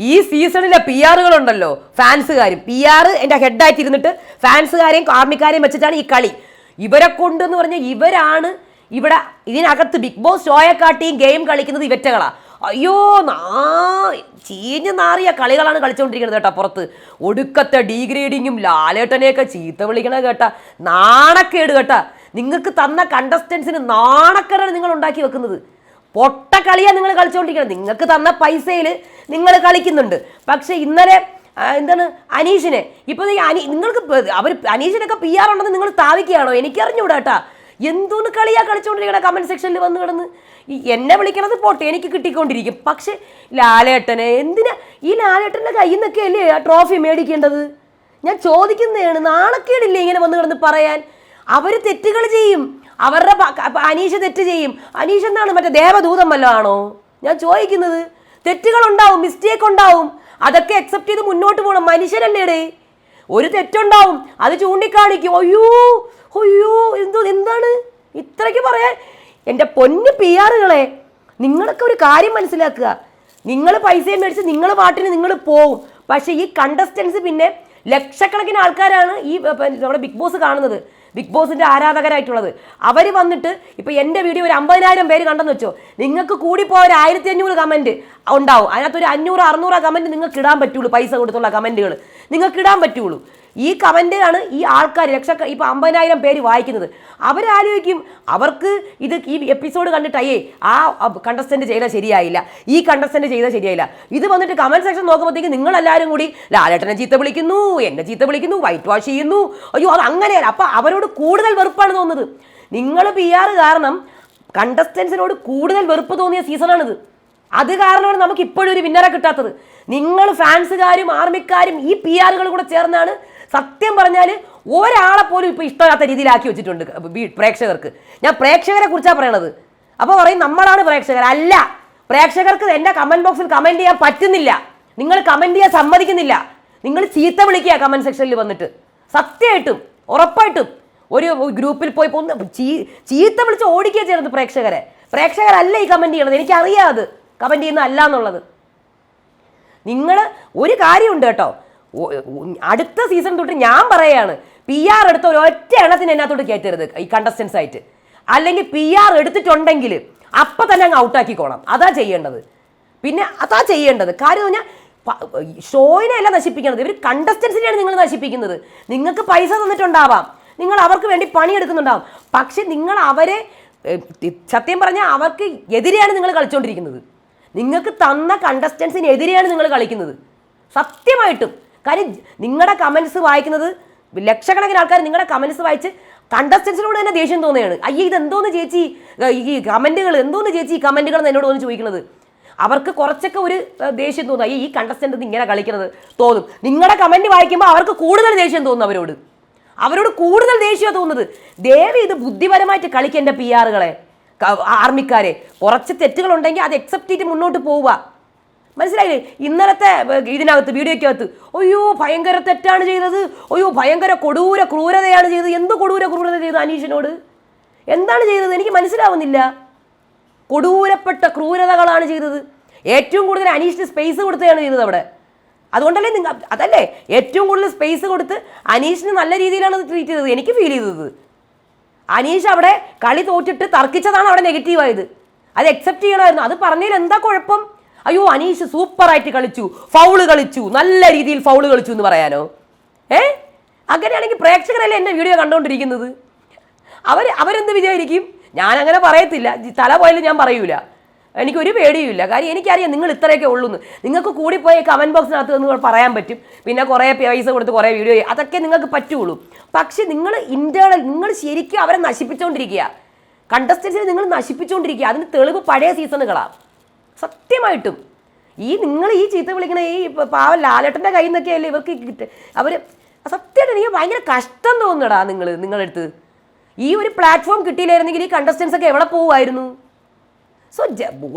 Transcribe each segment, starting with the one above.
ഈ സീസണിലെ പി ആറുകളുണ്ടല്ലോ ഫാൻസുകാരും. പി ആർ എന്റെ ഹെഡായിട്ടിരുന്നിട്ട് ഫാൻസുകാരെയും ആർമിക്കാരെയും വെച്ചിട്ടാണ് ഈ കളി. ഇവരെ കൊണ്ടെന്ന് പറഞ്ഞാൽ ഇവരാണ് ഇവിടെ ഇതിനകത്ത് ബിഗ് ബോസ് ഷോയെക്കാട്ടിയും ഗെയിം കളിക്കുന്നത് ഇവറ്റകളാ. അയ്യോ നാ ചീഞ്ഞ് നാറിയ കളികളാണ് കളിച്ചുകൊണ്ടിരിക്കുന്നത് കേട്ടോ പുറത്ത്. ഒടുക്കത്തെ ഡീഗ്രേഡിങ്ങും ലാലേട്ടനെയൊക്കെ ചീത്ത വിളിക്കണ കേട്ട. നാണക്കേട് കേട്ട. നിങ്ങൾക്ക് തന്ന കണ്ടസ്റ്റൻസിന് നാണക്കേടാണ് നിങ്ങൾ ഉണ്ടാക്കി വെക്കുന്നത്. പൊട്ട കളിയാണ് നിങ്ങൾ കളിച്ചുകൊണ്ടിരിക്കുന്നത് നിങ്ങൾക്ക് തന്ന പൈസയിൽ നിങ്ങൾ കളിക്കുന്നുണ്ട്. പക്ഷെ ഇന്നലെ എന്താണ് അനീഷിനെ ഇപ്പോൾ അനി നിങ്ങൾക്ക് അവർ അനീഷിനൊക്കെ പി ആർ ഉണ്ടെന്ന് നിങ്ങൾ സ്ഥാപിക്കുകയാണോ? എനിക്കറിഞ്ഞൂടാ കേട്ടാ എന്തോന്ന് കളിയാ കളിച്ചുകൊണ്ടിരിക്കണ കമന്റ് സെക്ഷനിൽ വന്ന് കിടന്ന്. എന്നെ വിളിക്കണത് പോട്ടെ എനിക്ക് കിട്ടിക്കൊണ്ടിരിക്കും. പക്ഷെ ലാലേട്ടനെ എന്തിനാ? ഈ ലാലേട്ടന്റെ കയ്യിൽ നിന്നൊക്കെ അല്ലേ ആ ട്രോഫി മേടിക്കേണ്ടത്? ഞാൻ ചോദിക്കുന്നതാണ് നാണക്കേടില്ലേ ഇങ്ങനെ വന്ന് കിടന്ന് പറയാൻ? അവർ തെറ്റുകൾ ചെയ്യും. അവരുടെ അനീഷ തെറ്റ് ചെയ്യും. അനീഷ് എന്താണ് മറ്റേ ദേവദൂതം വല്ലതും ആണോ? ഞാൻ ചോദിക്കുന്നത്. തെറ്റുകൾ ഉണ്ടാവും മിസ്റ്റേക്ക് ഉണ്ടാവും. അതൊക്കെ അക്സെപ്റ്റ് ചെയ്ത് മുന്നോട്ട് പോകണം മനുഷ്യരല്ലേടെ ഒരു തെറ്റുണ്ടാവും. അത് ചൂണ്ടിക്കാണിക്കും. അയ്യോ അയ്യോ എന്തോ എന്താണ്? ഇത്രയ്ക്ക് പറയാൻ. എന്റെ പൊന്ന് പി ആറുകളെ നിങ്ങളൊക്കെ ഒരു കാര്യം മനസ്സിലാക്കുക. നിങ്ങൾ പൈസയും മേടിച്ച് നിങ്ങൾ പാട്ടിന് നിങ്ങൾ പോവും. പക്ഷേ ഈ കണ്ടസ്റ്റൻസ് പിന്നെ ലക്ഷക്കണക്കിന് ആൾക്കാരാണ് ഈ നമ്മുടെ ബിഗ് ബോസ് കാണുന്നത്. ബിഗ് ബോസിന്റെ ആരാധകരായിട്ടുള്ളത്. അവർ വന്നിട്ട് ഇപ്പോൾ എന്റെ വീഡിയോ ഒരു അമ്പതിനായിരം പേര് കണ്ടെന്ന് വെച്ചോ. നിങ്ങൾക്ക് കൂടിപ്പോ ഒരു ആയിരത്തി അഞ്ഞൂറ് കമന്റ് ഉണ്ടാവും. അതിനകത്ത് ഒരു അഞ്ഞൂറ് അറുന്നൂറ് കമന്റ് നിങ്ങൾക്ക് ഇടാൻ പറ്റുള്ളൂ പൈസ കൊടുത്തുള്ള കമന്റുകൾ നിങ്ങൾക്ക് ഇടാൻ പറ്റുള്ളൂ. ഈ കമന്റിലാണ് ഈ ആൾക്കാർ ലക്ഷ ഇപ്പം അമ്പതിനായിരം പേര് വായിക്കുന്നത്. അവരാലോചിക്കും അവർക്ക് ഇത് ഈ എപ്പിസോഡ് കണ്ടിട്ട് ആ കണ്ടസ്റ്റന്റ് ചെയ്താൽ ശരിയായില്ല. ഈ കണ്ടസ്റ്റന്റ് ചെയ്താൽ ശരിയായില്ല. ഇത് വന്നിട്ട് കമന്റ് സെക്ഷൻ നോക്കുമ്പോഴത്തേക്ക് നിങ്ങളെല്ലാവരും കൂടി ലാലേട്ടനെ ചീത്ത വിളിക്കുന്നു എന്നെ ചീത്ത വിളിക്കുന്നു വൈറ്റ് വാഷ് ചെയ്യുന്നു. അയ്യോ അത് അങ്ങനെയല്ല. അപ്പോൾ അവരോട് കൂടുതൽ വെറുപ്പാണ് തോന്നുന്നത്. നിങ്ങൾ പി ആർ കാരണം കണ്ടസ്റ്റൻസിനോട് കൂടുതൽ വെറുപ്പ് തോന്നിയ സീസണാണിത്. അത് കാരണമാണ് നമുക്ക് ഇപ്പോഴും ഒരു വിന്നറെ കിട്ടാത്തത്. നിങ്ങൾ ഫാൻസുകാരും ആർമിക്കാരും ഈ പി ആറുകൾ കൂടെ ചേർന്നാണ് സത്യം പറഞ്ഞാൽ ഒരാളെ പോലും ഇപ്പോൾ ഇഷ്ടമില്ലാത്ത രീതിയിലാക്കി വെച്ചിട്ടുണ്ട് പ്രേക്ഷകർക്ക്. ഞാൻ പ്രേക്ഷകരെ കുറിച്ചാണ് പറയണത്. അപ്പോൾ പറയും നമ്മളാണ് പ്രേക്ഷകർ. അല്ല പ്രേക്ഷകർക്ക് എന്റെ കമന്റ് ബോക്സിൽ കമന്റ് ചെയ്യാൻ പറ്റുന്നില്ല. നിങ്ങൾ കമന്റ് ചെയ്യാൻ സമ്മതിക്കുന്നില്ല. നിങ്ങൾ ചീത്ത വിളിക്കുക കമന്റ് സെക്ഷനിൽ വന്നിട്ട്. സത്യമായിട്ടും ഉറപ്പായിട്ടും. ഒരു ഗ്രൂപ്പിൽ പോയി ഒന്ന് ചീത്ത വിളിച്ച് ഓടിക്കുക ചെയ്യുന്നത് പ്രേക്ഷകരെ. പ്രേക്ഷകരല്ല ഈ കമന്റ് ചെയ്യണത്. എനിക്കറിയാം അത്. കമന്റ് ചെയ്യുന്ന അല്ല എന്നുള്ളത്. നിങ്ങൾ ഒരു കാര്യമുണ്ട് കേട്ടോ. അടുത്ത സീസൺ തൊട്ട് ഞാൻ പറയാണ് പി ആർ എടുത്ത ഒറ്റ എണ്ണത്തിന് അതിനകത്തോട്ട് കയറ്റരുത് ഈ കണ്ടസ്റ്റൻസ് ആയിട്ട്. അല്ലെങ്കിൽ പി ആർ എടുത്തിട്ടുണ്ടെങ്കിൽ അപ്പം തന്നെ അങ്ങ് ഔട്ടാക്കിക്കോളാം അതാ ചെയ്യേണ്ടത്. പിന്നെ അതാ ചെയ്യേണ്ടത്. കാര്യം പറഞ്ഞാൽ ഷോയിനെ അല്ല നശിപ്പിക്കുന്നത് ഇവർ കണ്ടസ്റ്റൻസിനെയാണ് നിങ്ങൾ നശിപ്പിക്കുന്നത്. നിങ്ങൾക്ക് പൈസ തന്നിട്ടുണ്ടാവാം. നിങ്ങൾ അവർക്ക് വേണ്ടി പണിയെടുക്കുന്നുണ്ടാവും. പക്ഷെ നിങ്ങൾ അവരെ സത്യം പറഞ്ഞാൽ അവർക്ക് എതിരെയാണ് നിങ്ങൾ കളിച്ചുകൊണ്ടിരിക്കുന്നത് നിങ്ങൾക്ക് തന്ന കണ്ടസ്റ്റൻസിന് എതിരെയാണ് നിങ്ങൾ കളിക്കുന്നത്. സത്യമായിട്ടും. കാര്യം നിങ്ങളുടെ കമൻസ് വായിക്കുന്നത് ലക്ഷക്കണക്കിന് ആൾക്കാർ നിങ്ങളുടെ കമൻസ് വായിച്ച് കണ്ടസ്റ്റൻസിനോട് തന്നെ ദേഷ്യം തോന്നുകയാണ്. അയ്യേ ഇത് എന്തോന്ന് ചേച്ചി ഈ കമന്റുകൾ എന്തോന്ന് ചേച്ചി ഈ കമന്റുകൾ എന്നോട് ഒന്ന് ചോദിക്കുന്നത്. അവർക്ക് കുറച്ചൊക്കെ ഒരു ദേഷ്യം തോന്നും. അയ്യേ ഈ കണ്ടസ്റ്റന്റ് ഇങ്ങനെ കളിക്കുന്നത് തോന്നും. നിങ്ങളുടെ കമന്റ് വായിക്കുമ്പോൾ അവർക്ക് കൂടുതൽ ദേഷ്യം തോന്നും അവരോട്. അവരോട് കൂടുതൽ ദേഷ്യമാണ് തോന്നുന്നത്. ദേവി ഇത് ബുദ്ധിപരമായിട്ട് കളിക്കുക എന്റെ പി ആറുകളെ ആർമിക്കാരെ. കുറച്ച് തെറ്റുകളുണ്ടെങ്കിൽ അത് അക്സെപ്റ്റ് ചെയ്ത് മുന്നോട്ട് പോവുക. മനസ്സിലായില്ലേ? ഇന്നലത്തെ ഇതിനകത്ത് വീഡിയോയ്ക്കകത്ത്. അയ്യോ ഭയങ്കര തെറ്റാണ് ചെയ്തത്. അയ്യോ ഭയങ്കര കൊടൂര ക്രൂരതയാണ് ചെയ്തത്. എന്ത് കൊടൂര ക്രൂരത ചെയ്തു അനീഷിനോട്? എന്താണ് ചെയ്തത്? എനിക്ക് മനസ്സിലാവുന്നില്ല. കൊടൂരപ്പെട്ട ക്രൂരതകളാണ് ചെയ്തത്. ഏറ്റവും കൂടുതൽ അനീഷിന് സ്പേസ് കൊടുത്തതാണ് ചെയ്തത് അവിടെ. അതുകൊണ്ടല്ലേ നിങ്ങൾ അതല്ലേ? ഏറ്റവും കൂടുതൽ സ്പേസ് കൊടുത്ത് അനീഷിന് നല്ല രീതിയിലാണ് ട്രീറ്റ് ചെയ്തത്. എനിക്ക് ഫീൽ ചെയ്തത്. അനീഷ് അവിടെ കളി തോറ്റിട്ട് തർക്കിച്ചതാണ് അവിടെ നെഗറ്റീവായത് അത് അക്സെപ്റ്റ് ചെയ്യണമായിരുന്നു. അത് പറഞ്ഞതിൽ എന്താ കുഴപ്പം? അയ്യോ അനീഷ് സൂപ്പറായിട്ട് കളിച്ചു ഫൗൾ കളിച്ചു നല്ല രീതിയിൽ ഫൗൾ കളിച്ചു എന്ന് പറയാനോ? ഏ? അങ്ങനെയാണെങ്കിൽ പ്രേക്ഷകരല്ലേ എന്റെ വീഡിയോ കണ്ടുകൊണ്ടിരിക്കുന്നത് അവർ അവരെന്ത് വിചാരിക്കും? ഞാൻ അങ്ങനെ പറയത്തില്ല തല പോയാലും ഞാൻ പറയൂല. എനിക്കൊരു പേടിയുമില്ല. കാര്യം എനിക്കറിയാം നിങ്ങൾ ഇത്രയൊക്കെ ഉള്ളൂന്ന്. നിങ്ങൾക്ക് കൂടിപ്പോയി കമന്റ് ബോക്സിനകത്ത് നിങ്ങൾ പറയാൻ പറ്റും. പിന്നെ കുറേ പൈസ കൊടുത്ത് കുറേ വീഡിയോ അതൊക്കെ നിങ്ങൾക്ക് പറ്റുള്ളൂ. പക്ഷേ നിങ്ങൾ ഇന്റേണൽ നിങ്ങൾ ശരിക്കും അവരെ നശിപ്പിച്ചുകൊണ്ടിരിക്കുക കണ്ടസ്റ്റൻസിനെ നിങ്ങൾ നശിപ്പിച്ചുകൊണ്ടിരിക്കുക അതിന് തെളിവ് പഴയ സീസണുകളാണ് സത്യമായിട്ടും. ഈ നിങ്ങൾ ഈ ചീത്ത വിളിക്കണ ഈ പാവ ലാലേട്ടന്റെ കയ്യിൽ നിന്നൊക്കെ അല്ലേ ഇവർക്ക് കിട്ടുക അവർ സത്യമായിട്ട് എനിക്ക് ഭയങ്കര കഷ്ടം തോന്നുന്നടാ നിങ്ങൾ നിങ്ങളുടെ അടുത്ത് ഈ ഒരു പ്ലാറ്റ്ഫോം കിട്ടിയില്ലായിരുന്നെങ്കിൽ ഈ കണ്ടസ്റ്റൻസ് ഒക്കെ എവിടെ പോകുമായിരുന്നു സോ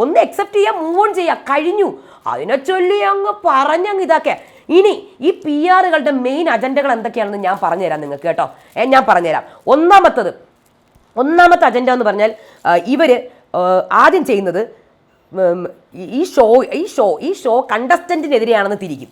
ഒന്ന് അക്സെപ്റ്റ് ചെയ്യുക മൂവ് ഓൺ ചെയ്യുക കഴിഞ്ഞു. അതിനെ ചൊല്ലി അങ്ങ് പറഞ്ഞങ്ങ് ഇതാക്കുക ഇനി ഈ പി ആറുകളുടെ മെയിൻ അജണ്ടകൾ എന്തൊക്കെയാണെന്ന് ഞാൻ പറഞ്ഞുതരാം നിങ്ങൾക്ക് കേട്ടോ. ഞാൻ പറഞ്ഞുതരാം. ഒന്നാമത്തത് ഒന്നാമത്തെ അജണ്ട എന്ന് പറഞ്ഞാൽ ഇവർ ആദ്യം ചെയ്യുന്നത് ഈ- ഷോ ഈ ഷോ ഈ ഷോ കണ്ടസ്റ്റന്റിനെതിരെയാണെന്ന് തിരിക്കും.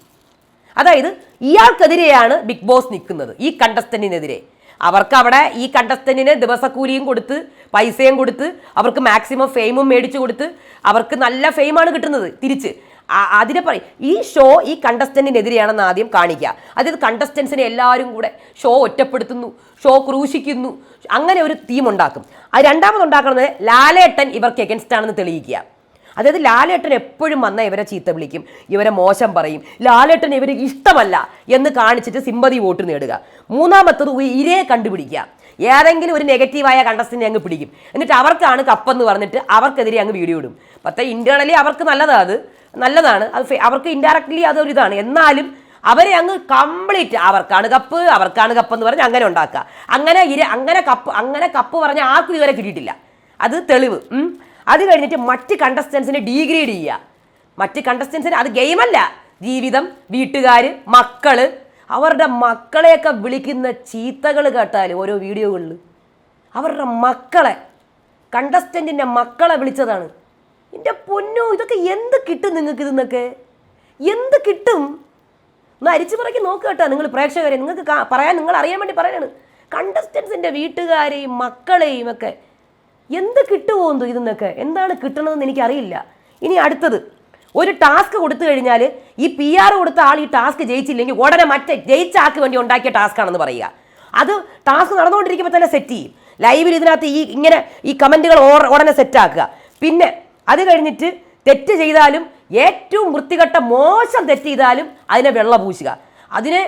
അതായത് ഇയാൾക്കെതിരെയാണ് ബിഗ് ബോസ് നിൽക്കുന്നത് ഈ കണ്ടസ്റ്റന്റിനെതിരെ അവർക്ക് അവിടെ ഈ കണ്ടസ്റ്റന്റിന് ദിവസക്കൂലിയും കൊടുത്ത് പൈസയും കൊടുത്ത് അവർക്ക് മാക്സിമം ഫെയിമും മേടിച്ചു കൊടുത്ത് അവർക്ക് നല്ല ഫെയിമാണ് കിട്ടുന്നത് തിരിച്ച്. അതിനെ പറയും ഈ ഷോ ഈ കണ്ടസ്റ്റന്റിനെതിരെയാണെന്ന് ആദ്യം കാണിക്കുക. അതായത് കണ്ടസ്റ്റൻസിനെ എല്ലാവരും കൂടെ ഷോ ഒറ്റപ്പെടുത്തുന്നു ഷോ ക്രൂശിക്കുന്നു അങ്ങനെ ഒരു തീം ഉണ്ടാക്കും. അത് രണ്ടാമത് ഉണ്ടാക്കുന്നത് ലാലേട്ടൻ ഇവർക്ക് എഗൻസ്റ്റ് ആണെന്ന് തെളിയിക്കുക. അതായത് ലാലേട്ടൻ എപ്പോഴും വന്ന ഇവരെ ചീത്ത വിളിക്കും ഇവരെ മോശം പറയും. ലാലേട്ടൻ ഇവർ ഇഷ്ടമല്ല എന്ന് കാണിച്ചിട്ട് സിമ്പതി വോട്ട് നേടുക. മൂന്നാമത്തത് ഇരയെ കണ്ടുപിടിക്കുക. ഏതെങ്കിലും ഒരു നെഗറ്റീവായ കണ്ടസ്റ്റിനെ അങ്ങ് പിടിക്കും. എന്നിട്ട് അവർക്കാണ് കപ്പെന്ന് പറഞ്ഞിട്ട് അവർക്കെതിരെ അങ്ങ് വീഡിയോ ഇടും. പക്ഷേ ഇന്റേണലി അവർക്ക് നല്ലതാണ് അത്. നല്ലതാണ്. അത് അവർക്ക് ഇൻഡയറക്ട്ലി അതൊരു ഇതാണ്. എന്നാലും അവരെ അങ്ങ് കംപ്ലീറ്റ് അവർക്കാണ് കപ്പ് അവർക്കാണ് കപ്പ് എന്ന് പറഞ്ഞ് അങ്ങനെ ഉണ്ടാക്കുക. അങ്ങനെ ഇര അങ്ങനെ കപ്പ് അങ്ങനെ കപ്പ് പറഞ്ഞ ആർക്കും ഇതുവരെ കിട്ടിയിട്ടില്ല. അത് തെളിവ്. അത് കഴിഞ്ഞിട്ട് മറ്റ് കണ്ടസ്റ്റൻസിനെ ഡീഗ്രേഡ് ചെയ്യുക. മറ്റ് കണ്ടസ്റ്റൻസിന് അത് ഗെയിമല്ല ജീവിതം വീട്ടുകാർ മക്കൾ അവരുടെ മക്കളെയൊക്കെ വിളിക്കുന്ന ചീത്തകൾ കേട്ടാൽ ഓരോ വീഡിയോകളിൽ അവരുടെ മക്കളെ കണ്ടസ്റ്റന്റിന്റെ മക്കളെ വിളിച്ചതാണ്. എന്റെ പൊന്നു ഇതൊക്കെ എന്ത് കിട്ടും നിങ്ങൾക്ക് ഇതെന്നൊക്കെ എന്ത് കിട്ടും? ഒന്ന് അരിച്ചു പറക്കി നോക്കുക കേട്ടോ നിങ്ങൾ പ്രേക്ഷകരെ. നിങ്ങൾക്ക് പറയാൻ നിങ്ങൾ അറിയാൻ വേണ്ടി പറയാണ് കണ്ടസ്റ്റൻസിന്റെ വീട്ടുകാരെയും മക്കളെയും ഒക്കെ എന്ത് കിട്ടുമോ എന്തോ ഇതെന്നൊക്കെ? എന്താണ് കിട്ടണതെന്ന് എനിക്കറിയില്ല. ഇനി അടുത്തത്. ഒരു ടാസ്ക് കൊടുത്തു കഴിഞ്ഞാൽ ഈ പി ആർ കൊടുത്ത ആൾ ഈ ടാസ്ക് ജയിച്ചില്ലെങ്കിൽ ഉടനെ മറ്റേ ജയിച്ച ആൾക്ക് വേണ്ടി ഉണ്ടാക്കിയ ടാസ്ക് ആണെന്ന് പറയുക. അത് ടാസ്ക് നടന്നുകൊണ്ടിരിക്കുമ്പോൾ തന്നെ സെറ്റ് ചെയ്യും. ലൈവിൽ ഇതിനകത്ത് ഈ ഇങ്ങനെ ഈ കമന്റുകൾ ഉടനെ സെറ്റാക്കുക പിന്നെ അത് കഴിഞ്ഞിട്ട് തെറ്റ് ചെയ്താലും ഏറ്റവും വൃത്തികെട്ട മോശം തെറ്റ് ചെയ്താലും അതിനെ വെള്ള പൂശുക. അതിന്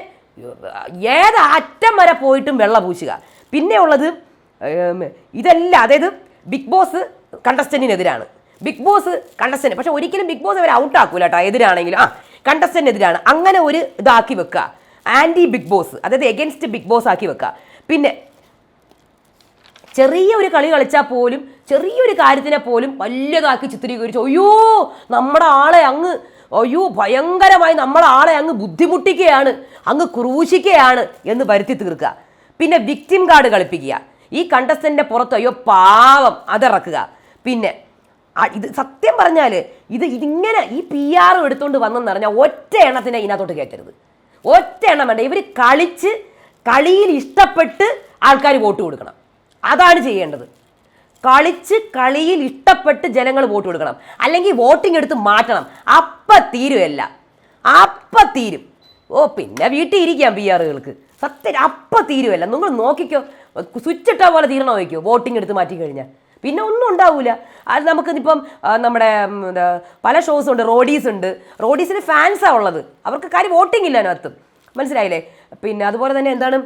ഏത് അറ്റം വരെ പോയിട്ടും വെള്ള പൂശുക. പിന്നെ ഉള്ളത് ഇതെല്ലാം അതായത് ബിഗ് ബോസ് കണ്ടസ്റ്റന്റിനെതിരാണ് ബിഗ് ബോസ് കണ്ടസ്റ്റന്റ് പക്ഷെ ഒരിക്കലും ബിഗ് ബോസ് അവരെ ഔട്ട് ആക്കൂല കേട്ടോ എതിരാണെങ്കിലും ആ കണ്ടസ്റ്റന്റിനെതിരാണ് അങ്ങനെ ഒരു ഇതാക്കി വെക്കുക. ആന്റി ബിഗ് ബോസ് അതായത് എഗൻസ്റ്റ് ബിഗ് ബോസ് ആക്കി വെക്കുക. പിന്നെ ചെറിയ ഒരു കളി കളിച്ചാൽ പോലും ചെറിയൊരു കാര്യത്തിനെ പോലും വലിയതാക്കി ചിത്രീകരിച്ചു അയ്യോ നമ്മുടെ ആളെ അങ്ങ് അയ്യോ ഭയങ്കരമായി നമ്മളെ ആളെ അങ്ങ് ബുദ്ധിമുട്ടിക്കുകയാണ് അങ്ങ് ക്രൂശിക്കുകയാണ് എന്ന് വരുത്തി തീർക്കുക. പിന്നെ വിക്ടിം കാർഡ് കളിപ്പിക്കുക. ഈ കണ്ടസ്റ്റന്റെ പുറത്ത് അയ്യോ പാവം അതിറക്കുക. പിന്നെ ഇത് സത്യം പറഞ്ഞാൽ ഇത് ഇതിങ്ങനെ ഈ പി ആർ എടുത്തുകൊണ്ട് വന്നെന്ന് പറഞ്ഞാൽ ഒറ്റ എണ്ണത്തിനെ ഇതിനകത്തോട്ട് കയറ്റരുത്. ഒറ്റ എണ്ണം വേണ്ട. ഇവർ കളിച്ച് കളിയിൽ ഇഷ്ടപ്പെട്ട് ആൾക്കാർ വോട്ട് കൊടുക്കണം. അതാണ് ചെയ്യേണ്ടത്. കളിച്ച് കളിയിൽ ഇഷ്ടപ്പെട്ട് ജനങ്ങൾ വോട്ട് കൊടുക്കണം. അല്ലെങ്കിൽ വോട്ടിംഗ് എടുത്ത് മാറ്റണം. അപ്പം തീരുമല്ല അപ്പം തീരും. ഓ പിന്നെ വീട്ടിൽ ഇരിക്കാം പി ആറുകൾക്ക് സത്യം അപ്പം തീരുമല്ല നിങ്ങൾ നോക്കിക്കോ സ്വിച്ച് പോലെ തീരണം നോക്കിക്കോ വോട്ടിംഗ് എടുത്ത് മാറ്റി കഴിഞ്ഞാൽ പിന്നെ ഒന്നും ഉണ്ടാവില്ല അത് നമുക്ക് ഇപ്പം നമ്മുടെ പല ഷോസ് ഉണ്ട് റോഡീസ് ഉണ്ട്. റോഡീസിന് ഫാൻസാണ് ഉള്ളത്. അവർക്ക് കാര്യം വോട്ടിംഗ് ഇല്ല അതിനകത്ത്. മനസ്സിലായില്ലേ? പിന്നെ അതുപോലെ തന്നെ എന്താണ്?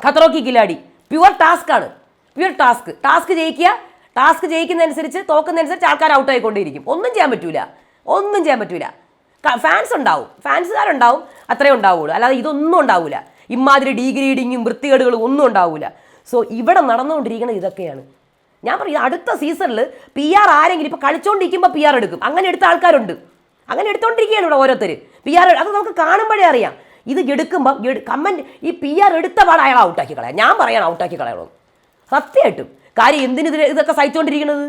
ഖത്തറോക്കി കിലാടി. പ്യുവർ ടാസ്ക് ആണ്. പ്യുവർ ടാസ്ക് ടാസ്ക് ജയിക്കുക ടാസ്ക് ജയിക്കുന്നതനുസരിച്ച് തോക്കുന്നതനുസരിച്ച് ആൾക്കാർ ഔട്ട് ആയിക്കൊണ്ടേയിരിക്കും ഒന്നും ചെയ്യാൻ പറ്റൂല. ഒന്നും ചെയ്യാൻ പറ്റൂല. ഫാൻസ് ഉണ്ടാവും. ഫാൻസുകാരുണ്ടാവും അത്രേ ഉണ്ടാവുള്ളൂ. അല്ലാതെ ഇതൊന്നും ഉണ്ടാവില്ല ഇമാതിരി ഡീഗ്രേഡിങ്ങും വൃത്തികേടുകളും ഒന്നും ഉണ്ടാവില്ല സോ ഇവിടെ നടന്നുകൊണ്ടിരിക്കുന്നത് ഇതൊക്കെയാണ്. ഞാൻ പറയും അടുത്ത സീസണിൽ പി ആർ ആരെങ്കിലും ഇപ്പോൾ കളിച്ചോണ്ടിരിക്കുമ്പോൾ പി ആർ എടുക്കും. അങ്ങനെ എടുത്ത ആൾക്കാരുണ്ട്. അങ്ങനെ എടുത്തോണ്ടിരിക്കുകയാണ് ഇവിടെ ഓരോരുത്തർ പി ആർ അത് നമുക്ക് കാണുമ്പോഴേ അറിയാം. ഇത് എടുക്കുമ്പോൾ കമന്റ് ഈ പി ആർ എടുത്ത പാട് അയാൾ ഔട്ടാക്കി കളയാം. ഞാൻ പറയണം ഔട്ടാക്കി കളയണം സത്യമായിട്ടും. കാര്യം എന്തിന് ഇതിൽ ഇതൊക്കെ സഹിച്ചുകൊണ്ടിരിക്കുന്നത്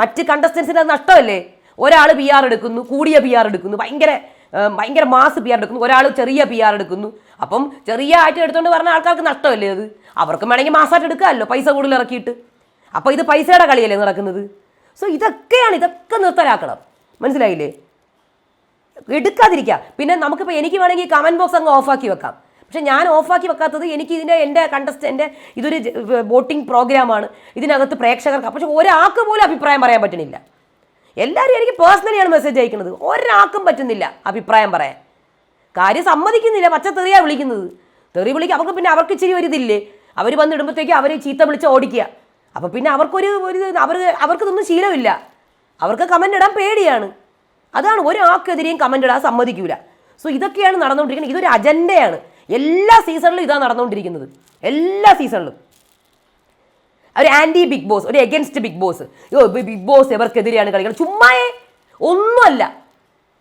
മറ്റ് കണ്ടസ്റ്റൻസിന് അത് നഷ്ടമല്ലേ? ഒരാൾ പി ആർ എടുക്കുന്നു കൂടിയ പി ആർ എടുക്കുന്നു ഭയങ്കര ഭയങ്കര മാസ് പി ആർ എടുക്കുന്നു ഒരാൾ ചെറിയ പി ആർ എടുക്കുന്നു. അപ്പം ചെറിയ ആയിട്ട് എടുത്തുകൊണ്ട് പറഞ്ഞ ആൾക്കാർക്ക് നഷ്ടമല്ലേ അത്? അവർക്കും വേണമെങ്കിൽ മാസമായിട്ട് എടുക്കാമല്ലോ പൈസ കൂടുതൽ ഇറക്കിയിട്ട്. അപ്പോൾ ഇത് പൈസയുടെ കളിയല്ലേ നടക്കുന്നത്? സോ ഇതൊക്കെയാണ് ഇതൊക്കെ നിർത്തലാക്കണം. മനസ്സിലായില്ലേ? എടുക്കാതിരിക്കുക പിന്നെ നമുക്കിപ്പോൾ എനിക്ക് വേണമെങ്കിൽ കമന്റ് ബോക്സ് അങ്ങ് ഓഫാക്കി വെക്കാം. പക്ഷെ ഞാൻ ഓഫാക്കി വെക്കാത്തത് എനിക്ക് ഇതിന്റെ എന്റെ കണ്ടസ്റ്റ് എന്റെ ഇതൊരു വോട്ടിംഗ് പ്രോഗ്രാമാണ് ഇതിനകത്ത് പ്രേക്ഷകർക്ക് പക്ഷെ ഒരാൾക്ക് പോലും അഭിപ്രായം പറയാൻ പറ്റണില്ല. എല്ലാവരും എനിക്ക് പേഴ്സണലിയാണ് മെസ്സേജ് അയക്കുന്നത്. ഒരാൾക്കും പറ്റുന്നില്ല അഭിപ്രായം പറയാൻ. കാര്യം സമ്മതിക്കുന്നില്ല പച്ച തെറിയാ വിളിക്കുന്നത്. തെറി വിളിക്കുക അവർക്ക് പിന്നെ അവർക്ക് ഇച്ചിരി ഒരു ഇതില്ലേ? അവർ വന്നിടുമ്പോഴത്തേക്ക് അവരെ ചീത്ത വിളിച്ച് ഓടിക്കുക. അപ്പോൾ പിന്നെ അവർക്കൊരു ഒരു അവർ അവർക്ക് ഇതൊന്നും ശീലമില്ല. അവർക്ക് കമന്റ് ഇടാൻ പേടിയാണ്. അതാണ് ഒരാൾക്കെതിരെയും കമന്റ് ഇടാൻ സമ്മതിക്കൂല. സോ ഇതൊക്കെയാണ് നടന്നുകൊണ്ടിരിക്കുന്നത്. ഇതൊരു അജണ്ടയാണ്. എല്ലാ സീസണിലും ഇതാണ് നടന്നുകൊണ്ടിരിക്കുന്നത്. എല്ലാ സീസണിലും ഒരു ആന്റി ബിഗ് ബോസ് ഒരു against Bigg Boss Bigg Boss എവർക്കെതിരെയാണ് കളിക്കുന്നത്. ചുമ്മായേ ഒന്നുമല്ല.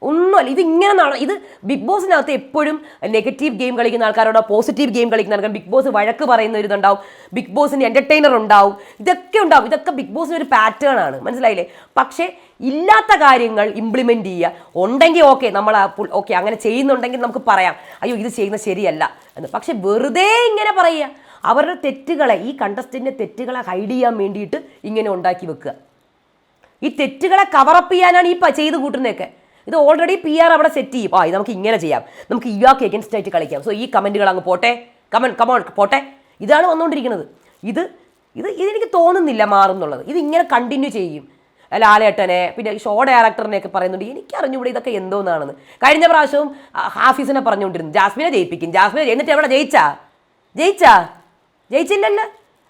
ഒന്നുമല്ല ഇത് ഇങ്ങനെ നട ഇത് ബിഗ് ബോസിനകത്ത് എപ്പോഴും നെഗറ്റീവ് ഗെയിം കളിക്കുന്ന ആൾക്കാരോടോ പോസിറ്റീവ് ഗെയിം കളിക്കുന്ന ആൾക്കാർ ബിഗ് ബോസ് വഴക്ക് പറയുന്ന ഒരു ഇതുണ്ടാവും. ബിഗ് ബോസിന് എന്റർടൈനർ ഉണ്ടാവും. ഇതൊക്കെ ഉണ്ടാവും. ഇതൊക്കെ ബിഗ് ബോസിന് ഒരു പാറ്റേൺ ആണ്. മനസ്സിലായില്ലേ? പക്ഷേ ഇല്ലാത്ത കാര്യങ്ങൾ ഇംപ്ലിമെന്റ് ചെയ്യുക. ഉണ്ടെങ്കിൽ ഓക്കെ നമ്മൾ ഓക്കെ അങ്ങനെ ചെയ്യുന്നുണ്ടെങ്കിൽ നമുക്ക് പറയാം. അയ്യോ ഇത് ചെയ്യുന്നത് ശരിയല്ല എന്ന്. പക്ഷേ വെറുതെ ഇങ്ങനെ പറയുക. അവരുടെ തെറ്റുകളെ ഈ കണ്ടസ്റ്റന്റിന്റെ തെറ്റുകളെ ഹൈഡ് ചെയ്യാൻ വേണ്ടിയിട്ട് ഇങ്ങനെ ഉണ്ടാക്കി വെക്കുക. ഈ തെറ്റുകളെ കവറപ്പ് ചെയ്യാനാണ് ഈ ചെയ്ത് കൂട്ടുന്നതൊക്കെ. ഇത് ഓൾറെഡി പി ആർ അവിടെ സെറ്റ് ചെയ്യും. ആ ഇത് നമുക്ക് ഇങ്ങനെ ചെയ്യാം. നമുക്ക് ഇയാൾക്ക് എഗൻസ്റ്റ് ആയിട്ട് കളിക്കാം. സോ ഈ കമന്റുകൾ അങ്ങ് പോട്ടെ. കമൻ കമോൺ പോട്ടെ. ഇതാണ് വന്നുകൊണ്ടിരിക്കുന്നത്. ഇത് ഇത് ഇതെനിക്ക് തോന്നുന്നില്ല മാറുന്നുള്ളത് ഇത് ഇങ്ങനെ കണ്ടിന്യൂ ചെയ്യും. ലാലേട്ടനെ പിന്നെ ഷോ ഡയറക്ടറിനെ ഒക്കെ പറയുന്നുണ്ട്. എനിക്ക് അറിഞ്ഞൂടെ ഇതൊക്കെ എന്തോന്നാണെന്ന്. കഴിഞ്ഞ പ്രാവശ്യവും ഹാഫീസിനെ പറഞ്ഞുകൊണ്ടിരുന്നു. ജാസ്മിനെ ജയിപ്പിക്കും. ജാസ്മിനെ എന്നിട്ട് എവിടെ? ജയിച്ചാ? ജയിച്ചാ? ജയിച്ചില്ലല്ലോ.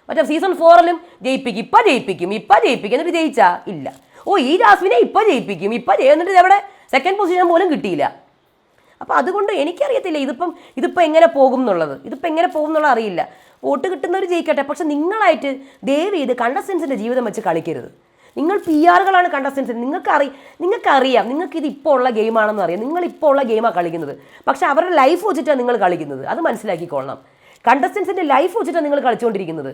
മറ്റേ സീസൺ ഫോറിലും ജയിപ്പിക്കും. ഇപ്പം ജയിപ്പിക്കും. ഇപ്പം ജയിപ്പിക്കും. എന്നിട്ട് ജയിച്ചാ? ഇല്ല. ഓ ഈ ജാസ്മിനെ ഇപ്പം ജയിപ്പിക്കും. ഇപ്പം എന്നിട്ട് എവിടെ? സെക്കൻഡ് പൊസിഷൻ പോലും കിട്ടിയില്ല. അപ്പോൾ അതുകൊണ്ട് എനിക്കറിയത്തില്ല ഇതിപ്പം ഇതിപ്പോൾ എങ്ങനെ പോകും എന്നുള്ളത്. ഇതിപ്പോൾ എങ്ങനെ പോകും എന്നുള്ളത് അറിയില്ല. വോട്ട് കിട്ടുന്നവർ ജയിക്കട്ടെ പക്ഷെ നിങ്ങളായിട്ട് ദയവ് ചെയ്ത് കണ്ടസ്റ്റൻസിന്റെ ജീവിതം വെച്ച് കളിക്കരുത്. നിങ്ങൾ പി ആറുകളാണ് നിങ്ങൾക്ക് അറി നിങ്ങൾക്കറിയാം നിങ്ങൾക്ക് ഇത് ഇപ്പോൾ ഉള്ള ഗെയിമാണെന്ന് അറിയാം. നിങ്ങൾ ഇപ്പോൾ ഉള്ള ഗെയിമാണ് കളിക്കുന്നത്. പക്ഷേ അവരുടെ ലൈഫ് വെച്ചിട്ടാണ് നിങ്ങൾ കളിക്കുന്നത്. അത് മനസ്സിലാക്കിക്കൊള്ളണം. കണ്ടസ്റ്റൻസിന്റെ ലൈഫ് വെച്ചിട്ടാണ് നിങ്ങൾ കളിച്ചുകൊണ്ടിരിക്കുന്നത്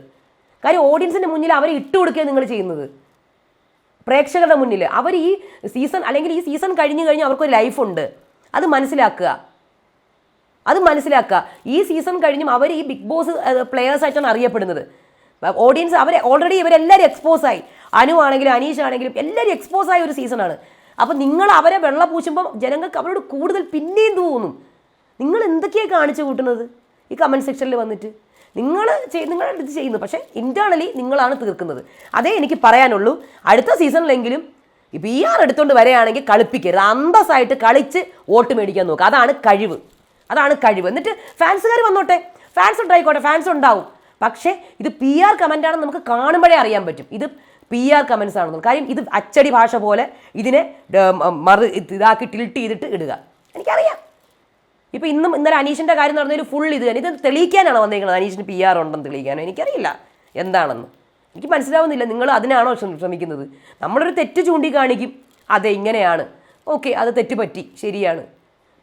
കാര്യം ഓഡിയൻസിന്റെ മുന്നിൽ അവരെ ഇട്ടുകൊടുക്കുകയാണ് നിങ്ങൾ ചെയ്യുന്നത്. പ്രേക്ഷകരുടെ മുന്നിൽ അവർ ഈ സീസൺ അല്ലെങ്കിൽ ഈ സീസൺ കഴിഞ്ഞു കഴിഞ്ഞാൽ അവർക്കൊരു ലൈഫുണ്ട് അത് മനസ്സിലാക്കുക. അത് മനസ്സിലാക്കുക. ഈ സീസൺ കഴിഞ്ഞും അവർ ഈ ബിഗ് ബോസ് പ്ലെയേഴ്സ് ആയിട്ടാണ് അറിയപ്പെടുന്നത്. ഓഡിയൻസ് അവരെ ഓൾറെഡി ഇവരെല്ലാവരും എക്സ്പോസ് ആയി. അനു ആണെങ്കിലും അനീഷ് ആണെങ്കിലും എല്ലാവരും എക്സ്പോസ് ആയ ഒരു സീസണാണ് അപ്പോൾ നിങ്ങൾ അവരെ വെള്ള പൂശുമ്പോൾ ജനങ്ങൾക്ക് അവരോട് കൂടുതൽ പിന്നെയും തോന്നും. നിങ്ങൾ എന്തൊക്കെയാണ് കാണിച്ചു കൂട്ടുന്നത്? ഈ കമന്റ് സെക്ഷനിൽ വന്നിട്ട്. നിങ്ങൾ നിങ്ങൾ ഇത് ചെയ്യുന്നു. പക്ഷേ ഇന്റേർണലി നിങ്ങളാണ് തീർക്കുന്നത്. അതേ എനിക്ക് പറയാനുള്ളൂ. അടുത്ത സീസണിലെങ്കിലും പി ആർ എടുത്തുകൊണ്ട് വരികയാണെങ്കിൽ കളിപ്പിക്കരുത്. അന്തസ്സായിട്ട് കളിച്ച് വോട്ട് മേടിക്കാൻ നോക്കുക അതാണ് കഴിവ്. അതാണ് കഴിവ്. എന്നിട്ട് ഫാൻസുകാർ വന്നോട്ടെ. ഫാൻസ് ഉണ്ടായിക്കോട്ടെ. ഫാൻസ് ഉണ്ടാവും. പക്ഷേ ഇത് പി ആർ കമന്റ് നമുക്ക് കാണുമ്പോഴേ അറിയാൻ പറ്റും. ഇത് പി ആർ കമൻസ് ആണെന്ന് കാര്യം ഇത് അച്ചടി ഭാഷ പോലെ ഇതിനെ മറു ഇതാക്കി ടിൽട്ട് ചെയ്തിട്ട് ഇടുക. എനിക്കറിയാം. ഇപ്പൊ ഇന്നും ഇന്നലെ അനീഷിന്റെ കാര്യം നടന്ന ഒരു ഫുൾ ഇത് തന്നെ. ഇത് തെളിയിക്കാനാണ് വന്നിരിക്കുന്നത്? അനീഷിന് പി ആർ ഉണ്ടെന്ന് തെളിയിക്കാനോ? എനിക്കറിയില്ല. എന്താണെന്ന്? എനിക്ക് മനസ്സിലാവുന്നില്ല. നിങ്ങൾ അതിനാണോ ശ്രമ- ശ്രമിക്കുന്നത്? നമ്മളൊരു തെറ്റ് ചൂണ്ടിക്കാണിക്കും. അതെ ഇങ്ങനെയാണ്. ഓക്കെ അത് തെറ്റ് പറ്റി ശരിയാണ്.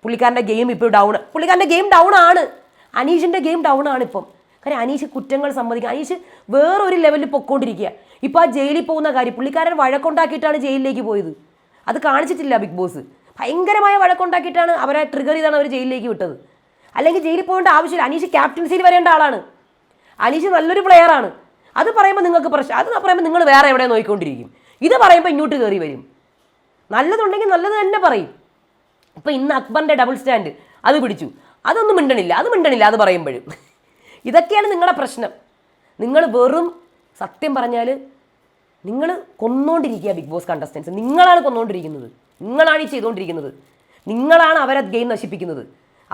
പുള്ളിക്കാരന്റെ ഗെയിം ഇപ്പോൾ ഡൗൺ പുള്ളിക്കാരന്റെ ഗെയിം ഡൗൺ ആണ്. അനീഷിന്റെ ഗെയിം ഡൗൺ ആണ് ഇപ്പം. കാര്യം അനീഷ് കുറ്റങ്ങൾ സമ്മതിക്കുക അനീഷ് വേറൊരു ലെവലിൽ പൊക്കോണ്ടിരിക്കുക ഇപ്പോൾ ആ ജയിലിൽ പോകുന്ന കാര്യം പുള്ളിക്കാരൻ വഴക്കുണ്ടാക്കിയിട്ടാണ് ജയിലിലേക്ക് പോയത്. അത് കാണിച്ചിട്ടില്ല ബിഗ് ബോസ് ഭയങ്കരമായ വഴക്കുണ്ടാക്കിയിട്ടാണ് അവരെ ട്രിഗർ ചെയ്താണ് അവർ ജയിലിലേക്ക് വിട്ടത്. അല്ലെങ്കിൽ ജയിലിൽ പോകേണ്ട ആവശ്യമില്ല. അനീഷ് ക്യാപ്റ്റൻസിയിൽ വരേണ്ട ആളാണ്. അനീഷ് നല്ലൊരു പ്ലെയർ ആണ്. അത് പറയുമ്പോൾ നിങ്ങൾക്ക് പ്രശ്നം അത് പറയുമ്പോൾ നിങ്ങൾ വേറെ എവിടെ നോക്കിക്കൊണ്ടിരിക്കും ഇത് പറയുമ്പോൾ ഇങ്ങോട്ട് കയറി വരും. നല്ലതുണ്ടെങ്കിൽ നല്ലത് തന്നെ പറയും. ഇപ്പം ഇന്ന് അക്ബറിന്റെ ഡബിൾ സ്റ്റാൻഡ് അത് പിടിച്ചു. അതൊന്നും മിണ്ടണില്ല. അത് മിണ്ടണില്ല അത് പറയുമ്പോഴും. ഇതൊക്കെയാണ് നിങ്ങളുടെ പ്രശ്നം. നിങ്ങൾ വെറും സത്യം പറഞ്ഞാൽ നിങ്ങൾ കൊന്നുകൊണ്ടിരിക്കുക ബിഗ് ബോസ് കണ്ടസ്റ്റൻസ് നിങ്ങളാണ് കൊന്നുകൊണ്ടിരിക്കുന്നത് നിങ്ങളാണ് ഈ ചെയ്തുകൊണ്ടിരിക്കുന്നത്. നിങ്ങളാണ് അവരെ ഗെയിം നശിപ്പിക്കുന്നത്.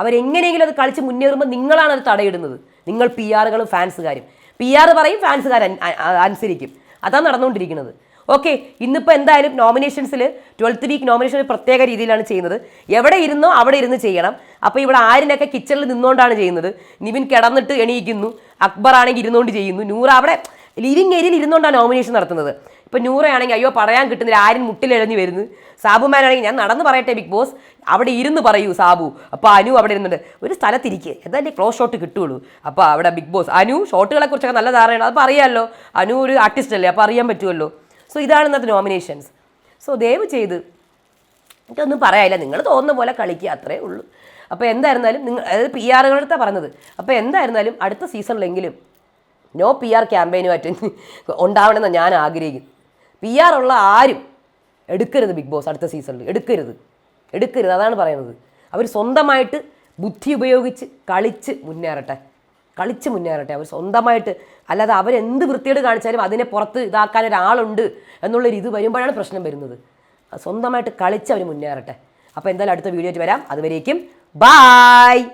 അവരെങ്ങനെയെങ്കിലും അത് കളിച്ച് മുന്നേറുമ്പോൾ നിങ്ങളാണ് അത് തടയിടുന്നത്. നിങ്ങൾ പി ആറുകളും ഫാൻസുകാരും. പി ആർ പറയും ഫാൻസുകാർ അനുസരിക്കും. അതാണ് നടന്നുകൊണ്ടിരിക്കുന്നത്. ഓക്കെ ഇന്നിപ്പോൾ എന്തായാലും നോമിനേഷൻസിൽ ട്വൽത്ത് വീക്ക് നോമിനേഷൻ പ്രത്യേക രീതിയിലാണ് ചെയ്യുന്നത്. എവിടെ ഇരുന്നോ അവിടെ ഇരുന്ന് ചെയ്യണം. അപ്പോൾ ഇവിടെ ആരിനൊക്കെ കിച്ചണിൽ നിന്നുകൊണ്ടാണ് ചെയ്യുന്നത്. നിവിൻ കിടന്നിട്ട് എണീക്കുന്നു. അക്ബർ ആണെങ്കിൽ ഇരുന്നുകൊണ്ട് ചെയ്യുന്നു. നൂറ് അവിടെ ലിവിങ് ഏരിയയിൽ ഇരുന്നുകൊണ്ടാണ് നോമിനേഷൻ നടത്തുന്നത്. ഇപ്പം നൂറയാണെങ്കിൽ അയ്യോ പറയാൻ കിട്ടുന്നില്ല. ആരും മുട്ടിലെഴഞ്ഞു വരുന്നു. സാബുമാനാണെങ്കിൽ ഞാൻ നടന്ന് പറയട്ടെ ബിഗ് ബോസ്. അവിടെ ഇരുന്ന് പറയൂ സാബു. അപ്പോൾ അനു അവിടെ ഇരുന്നുണ്ട്. ഒരു സ്ഥലത്തിരിക്കുക എന്തായാലും ക്ലോസ് ഷോട്ട് കിട്ടുള്ളൂ. അപ്പോൾ അവിടെ ബിഗ് ബോസ്. അനു ഷോട്ടുകളെ കുറിച്ചൊക്കെ നല്ല ധാരണയാണ്. അപ്പോൾ അറിയാമല്ലോ അനു ഒരു ആർട്ടിസ്റ്റ് അല്ലേ. അപ്പോൾ അറിയാൻ പറ്റുമല്ലോ. സോ ഇതാണ് ഇന്നത്തെ നോമിനേഷൻസ് സോ ദയവ് ചെയ്ത് എനിക്കൊന്നും പറയാനില്ല. നിങ്ങൾ തോന്നുന്ന പോലെ കളിക്കുക അത്രേ ഉള്ളൂ. അപ്പോൾ എന്തായിരുന്നാലും നിങ്ങൾ അതായത് പി ആറുകളടുത്താണ് പറഞ്ഞത്. അപ്പോൾ എന്തായിരുന്നാലും അടുത്ത സീസണിലെങ്കിലും നോ പി ആർ ക്യാമ്പയിനുമായിട്ട് ഉണ്ടാവണമെന്ന് ഞാൻ ആഗ്രഹിക്കുന്നു. പി ആർ ഉള്ള ആരും എടുക്കരുത് ബിഗ് ബോസ് അടുത്ത സീസണിൽ എടുക്കരുത്. എടുക്കരുത്. അതാണ് പറയുന്നത്. അവർ സ്വന്തമായിട്ട് ബുദ്ധി ഉപയോഗിച്ച് കളിച്ച് മുന്നേറട്ടെ. കളിച്ച് മുന്നേറട്ടെ. അവർ സ്വന്തമായിട്ട് അല്ലാതെ അവരെന്ത് വൃത്തിയോട് കാണിച്ചാലും അതിനെ പുറത്ത് ഇതാക്കാൻ ഒരാളുണ്ട് എന്നുള്ളൊരു ഇത് വരുമ്പോഴാണ് പ്രശ്നം വരുന്നത്. സ്വന്തമായിട്ട് കളിച്ച് അവർ മുന്നേറട്ടെ. അപ്പോൾ എന്തായാലും അടുത്ത വീഡിയോ വരാം. അതുവരേക്കും ബായ്